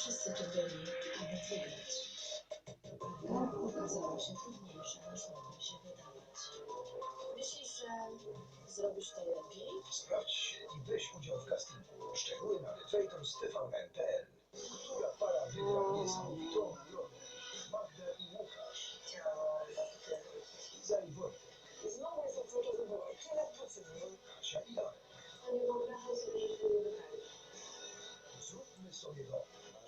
Wszyscy byli, aby wygrać. Gra okazała się trudniejsza niż mogło się wydawać. Myślisz, że zrobisz to lepiej? Sprawdź i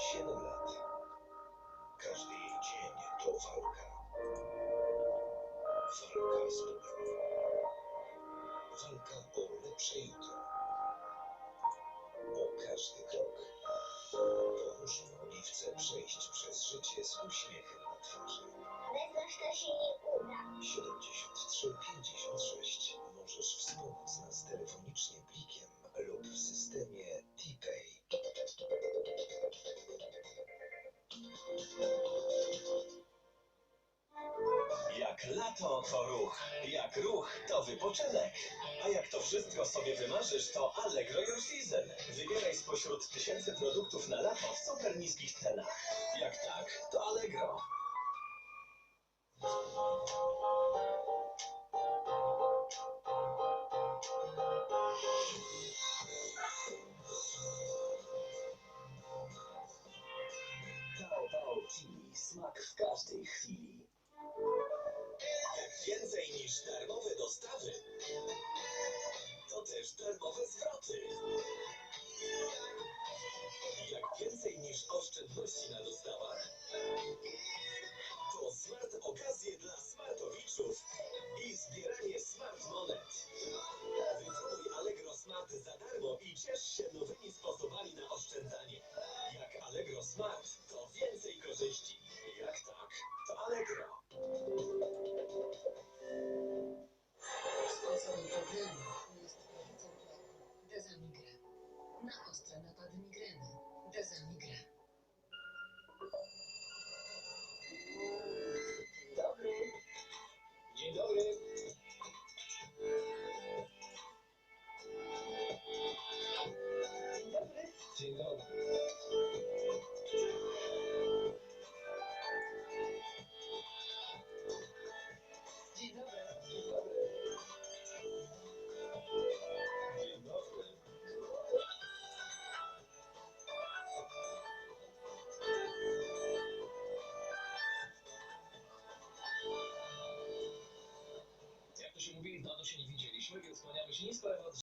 7 lat. Każdy jej dzień to walka. Walka z Bogiem. Walka o lepsze jutro. O każdy krok. Pomóżmy Oliwce przejść przez życie z uśmiechem na twarzy. Bez nas to się nie uda. 73 56. Jak lato to ruch, jak ruch to wypoczynek. A jak to wszystko sobie wymarzysz, to Allegro Your Season. Wybieraj spośród tysięcy produktów na lato w super niskich cenach. Jak tak, to Allegro. Taobao Tea. Smak w każdej chwili. dawno się nie widzieliśmy, więc skłaniamy się nisko, ale